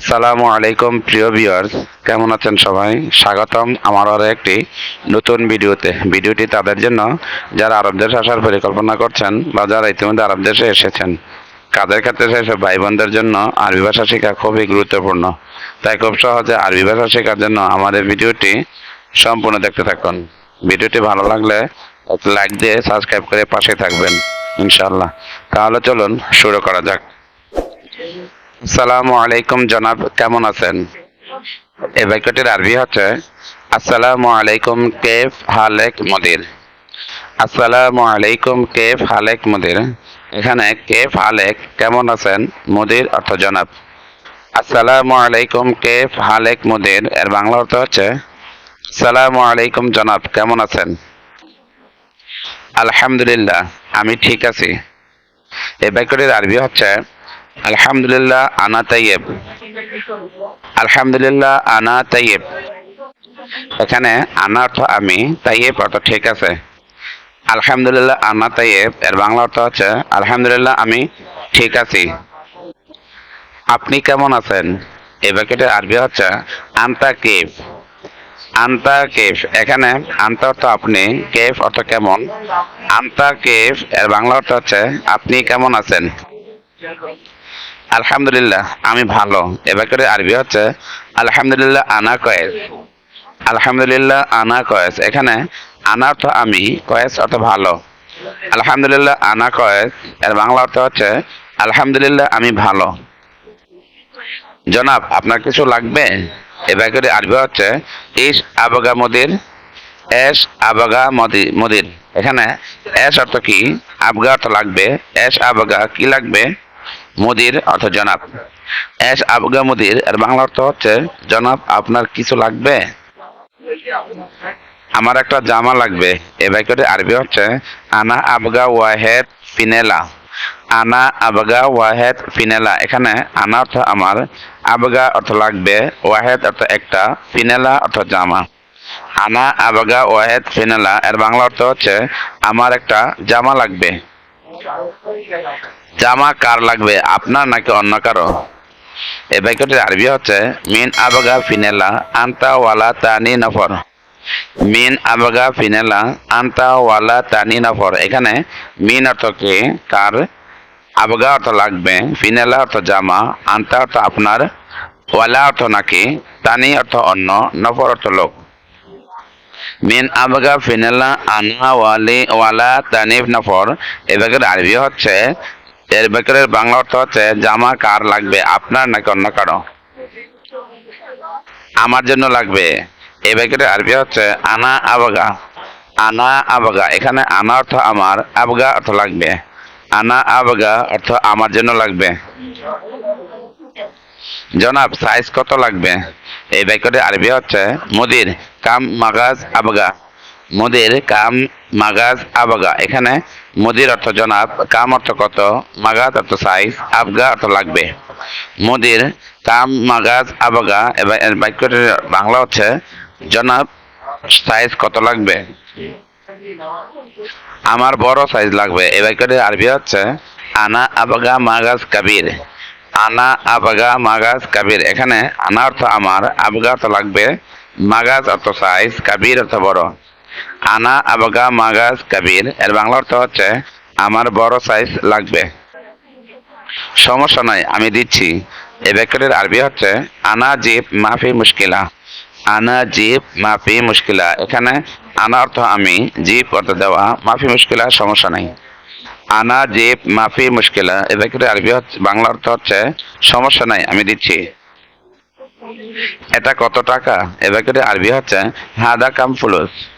আসসালামু আলাইকুম, প্রিয় ভিউয়ার্স। কেমন আছেন সবাই? স্বাগতম আমার আরও একটি নতুন ভিডিওতে। ভিডিওটি তাদের জন্য যারা আরব দেশে আসার পরিকল্পনা করছেন বা যারা ইতিমধ্যে আরব দেশে এসেছেন কাদের ক্ষেত্রে সেসব ভাই বোনদের জন্য আরবি ভাষা শেখা খুবই গুরুত্বপূর্ণ। তাই খুব সহজে আরবি ভাষা শেখার জন্য আমাদের ভিডিওটি সম্পূর্ণ দেখতে থাকুন। ভিডিওটি ভালো লাগলে লাইক দিয়ে সাবস্ক্রাইব করে পাশে থাকবেন ইনশাল্লাহ তাহলে চলুন শুরু করা যাক। আসসালামু আলাইকুম জনাব, কেমন আছেন? এই বাক্যটির আরবি হচ্ছে, আসসালামু আলাইকুম, কেফ হালেক মদির। আসসালামু আলাইকুম, কেফ হালেক মদির। এখানে কেফ হালেক, কেমন আছেন? মুদির অর্থ জনাব। আসসালামু আলাইকুম, কেফ হালেক মুদির। এর বাংলা অর্থ হচ্ছে, আসসালামু আলাইকুম জনাব, কেমন আছেন? আলহামদুলিল্লাহ, আমি ঠিক আছি। এই বাক্যটির আরবি হচ্ছে আলহামদুলিল্লাহ, আনা তাইয়েব আলহামদুলিল্লাহ, আনা তাইয়েব এখানে আনা অর্থ আমি তাইয়েব অর্থ ঠিক আছে। আলহামদুলিল্লাহ, আনা তাইয়েব এর বাংলা অর্থ হচ্ছে, আলহামদুলিল্লাহ, আমি ঠিক আছি। আপনি কেমন আছেন? এই বাক্যটির আরবি হচ্ছে, আন্তা কেফ। আন্তা কেফ। এখানে আন্তা অর্থ আপনি, কেফ অর্থ কেমন? আন্তা কেফ। এর বাংলা অর্থ হচ্ছে, আপনি কেমন আছেন? আলহামদুলিল্লাহ, আমি ভালো। এবার বাক্যের আরবি হচ্ছে, আলহামদুলিল্লাহ আনা কয়েস। আলহামদুলিল্লাহ আনা কয়েস। এখানে আনা অর্থ আমি, কয়েস অর্থ ভালো। আলহামদুলিল্লাহ আনা কয়েস। এর বাংলা অর্থ হচ্ছে, আলহামদুলিল্লাহ আমি ভালো। জনাব, আপনার কিছু লাগবে? এবার বাক্যের আরবি হচ্ছে ইস আবগা মদির এস আবগা মদি, মদির। এখানে এস অর্থ কি? আবগা অর্থ লাগবে। এস আবগা কি লাগবে? মুদির অর্থ জনাব। এস আবগা মুদির, এর বাংলা অর্থ হচ্ছে, জনাব, আপনার কিছু লাগবে? আমার একটা জামা লাগবে। এ বাক্যটি আরবি হচ্ছে, আনা আবগা ওয়াহেদ ফিনেলা। আনা আবগা ওয়াহেদ ফিনেলা। এখানে আনা অর্থ আমার, আবগা অর্থ লাগবে, ওয়াহেদ অর্থ একটা, ফিনেলা অর্থ জামা। আনা আবগা ওয়াহেদ ফিনেলা, এর বাংলা অর্থ হচ্ছে, আমার একটা জামা লাগবে। জামা কার লাগবে, আপনার নাকি অন্য কারও? এই বাক্যটির আরবি হচ্ছে, মিন আবাগা ফিনেলা আন্তা ওয়ালা তানি নফর। মিন আবাগা ফিনেলা আন্তা ওয়ালা তানি নফর। এখানে মিন অর্থ কি? কার? আবগা অর্থ লাগবে, ফিনেলা অর্থ জামা, আন্তা অর্থ আপনার, ওয়ালা অর্থ নাকি, তানি অর্থ অন্য, নফর অর্থ লোক। মিন আবগা ফিনেলা আনা ওয়ালি, ওয়ালা তানিফ নফর। এ আরবি হচ্ছে এর বাক্যের বাংলা অর্থ হচ্ছে জামা, কার লাগবে, আপনার নাকি অন্য কারও? আমার জন্য লাগবে। এ বাক্যের আরবি হচ্ছে আনা, আবগা। আনা, আবগা। এখানে আনা অর্থ আমার, আবগা অর্থ লাগবে। আনা, আবগা অর্থ আমার জন্য লাগবে। জনাব সাইজ কত লাগবে? এই বাক্যটি আরবি হচ্ছে মুদির, কাম, মাগাজ, আবগা। মুদির কাম মাগাজ আবগা। এখানে মুদির অর্থ জনাব, কাম অর্থ কত, মাগাজ অর্থ সাইজ আবগা অর্থ লাগবে। মুদির কাম মাগাজ আবগা, এবার বাক্যটির বাংলা হচ্ছে, জনাব সাইজ কত লাগবে? আমার বড় সাইজ লাগবে। এই বাক্যটির আরবি হচ্ছে, আনা আবগা মাগাজ কাবির। আনা আবগা মাগাজ কাবির। এখানে আনা অর্থ আমার, আবগা অর্থ লাগবে, মাগাজ অর্থ সাইজ কাবির অর্থ বড়। আনা, আবগা, মাগাজ কাবির এর বাংলা অর্থ হচ্ছে, আমার বড় সাইজ লাগবে। সমস্যা নয় আমি দিচ্ছি। এই বাক্যটির আরবি হচ্ছে, আনা, জিপ, মাফি, মুশকিলা। আনা, জিপ, মাফি, মুশকিলা। এখানে আনা অর্থ আমি, জিপ অর্থ দেওয়া, মাফি, মুশকিলা, সমস্যা নাই। আনা, জিপ, মাফি, মুশকিলা। এই বাক্যটির আরবি হচ্ছে, বাংলা অর্থ হচ্ছে, সমস্যা নাই, আমি দিচ্ছি। এটা কত টাকা? এ বাক্যটির আরবি হচ্ছে, হাদা কাম ফুলুস।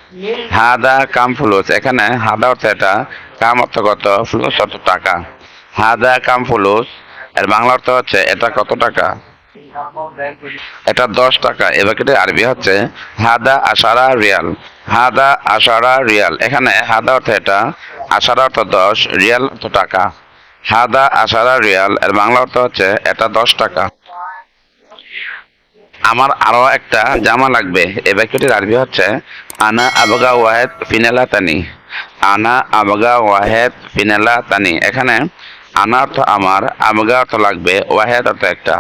হাদা কাম ফুলুস। এখানে হাদা অর্থ এটা, কাম অর্থ কত? ফুলুস অর্থ টাকা। হাদা কাম ফুলুস, এর বাংলা অর্থ হচ্ছে এটা কত টাকা? এটা দশ টাকা। এ বাক্যটির আরবি হচ্ছে, হাদা আশারা রিয়াল। হাদা আশারা রিয়াল। এখানে হাদা অর্থ এটা, আশারা অর্থ দশ, রিয়াল অর্থ টাকা। হাদা আশারা রিয়াল, এর বাংলা অর্থ হচ্ছে এটা দশ টাকা। আমার আরও একটা জামা লাগবে। এই বাক্যটির আরবি হচ্ছে, আনা আবগা ওয়াহেদ ফিনেলা তানি আনা আবগা ওয়াহেদ ফিনেলা তানি এখানে, আনা অর্থ আমার, আবগা অর্থ লাগবে, ওয়াহেদ অর্থ একটা।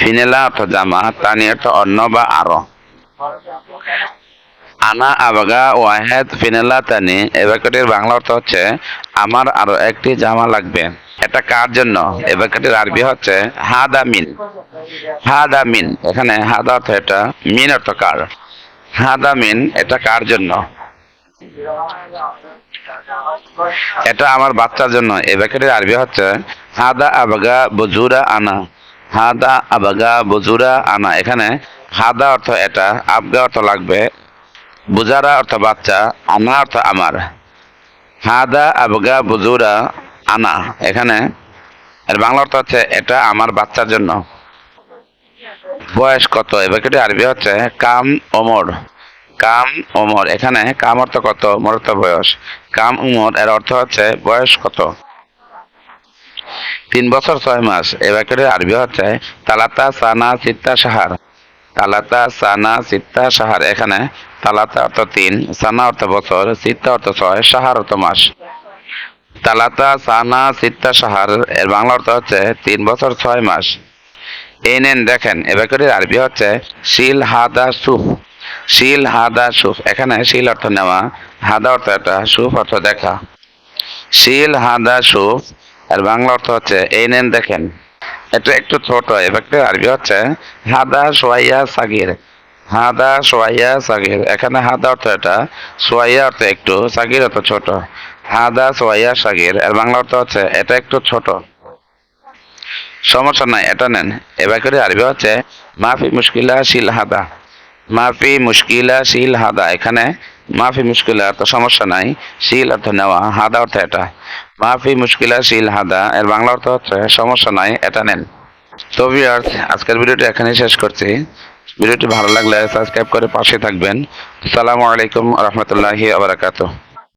ফিনেলা অর্থ জামা, তানি অর্থ অন্য বা আরও। আনা আবগা ওয়াহেদ ফিনেলা তানি এ বাক্যটির বাংলা অর্থ হচ্ছে, আমার আরও একটি জামা লাগবে। এটা কার জন্য? এ বাক্যটির আরবি হচ্ছে হাদা মিন। হাদা মিন। এখানে হাদা অর্থ এটা, মিন অর্থ কার? হাদা মিন, এটা কার জন্য? এটা আমার বাচ্চার জন্য। এই বাক্যটির আরবি হচ্ছে হাদা আবাগা বজুরা আনা। হাদা আবাগা বজুরা আনা। এখানে হাদা অর্থ এটা, আবগা অর্থ লাগবে, বুজারা অর্থ বাচ্চা, আনা অর্থ আমার। হাদা আবগা বুজুরা আনা, এখানে। এর বাংলা অর্থ হচ্ছে, এটা আমার বাচ্চার জন্য। বয়স কত? এ বাক্যটি আরবি হচ্ছে, কাম ওমর। কাম ওমর, এখানে কাম অর্থ কত? ওমর অর্থ বয়স। কাম উমর, এর অর্থ হচ্ছে, বয়স কত? তিন বছর ছয় মাস। এ আরবি হচ্ছে, তালাতা সানা সিত্তা সাহার তালাতা সানা সিত্তা সাহার এখানে তালাতা অর্থ তিন, সানা অর্থ বছর, সিত্তা অর্থ ছয় সাহার অর্থ মাস। তালাতা, সানা, সিত্তা, সাহার। এর বাংলা অর্থ হচ্ছে তিন বছর, ছয় মাস। এই নেন, দেখেন এ বাক্যটির আরবি হচ্ছে শিল, হাদা, সুফ। শিল, হাদা, সুফ। এখানে শিল অর্থ নেওয়া, হাদা অর্থ এটা সুফ অর্থ দেখা। শিল, হাদা, সুফ। আর বাংলা অর্থ হচ্ছে, এই নেন, দেখেন। এটা একটু ছোট এ বাক্যটির আরবি হচ্ছে, হাদা, সোয়াইয়া, সাগির। হাদা, সোয়াইয়া, সাগির। এখানে হাদা অর্থ এটা সোয়াইয়া অর্থ একটু, সাগির অর্থ ছোট। হাদা সোয়াইয়া সাগির এর বাংলা অর্থ হচ্ছে, এটা একটু ছোট। সমস্যা নাই, এটা নেন। এবার করে আরবি হচ্ছে, মাফি মুশকিলা শিল হাদা। মাফি মুশকিলা শিল হাদা, এখানে মাফি মুশকিলা অর্থ সমস্যা নাই, শিল অর্থ নেওয়া, হাদা অর্থ এটা। মাফি মুশকিলা শিল হাদা, এর বাংলা অর্থ হচ্ছে, সমস্যা নাই, এটা নেন। তো ভিউয়ার্স আজকের ভিডিওটি এখানেই শেষ করছি। ভিডিওটি ভালো লাগলে সাবস্ক্রাইব করে পাশে থাকবেন। আসসালামু আলাইকুম রহমতুল্লাহি আবরাকাতুহ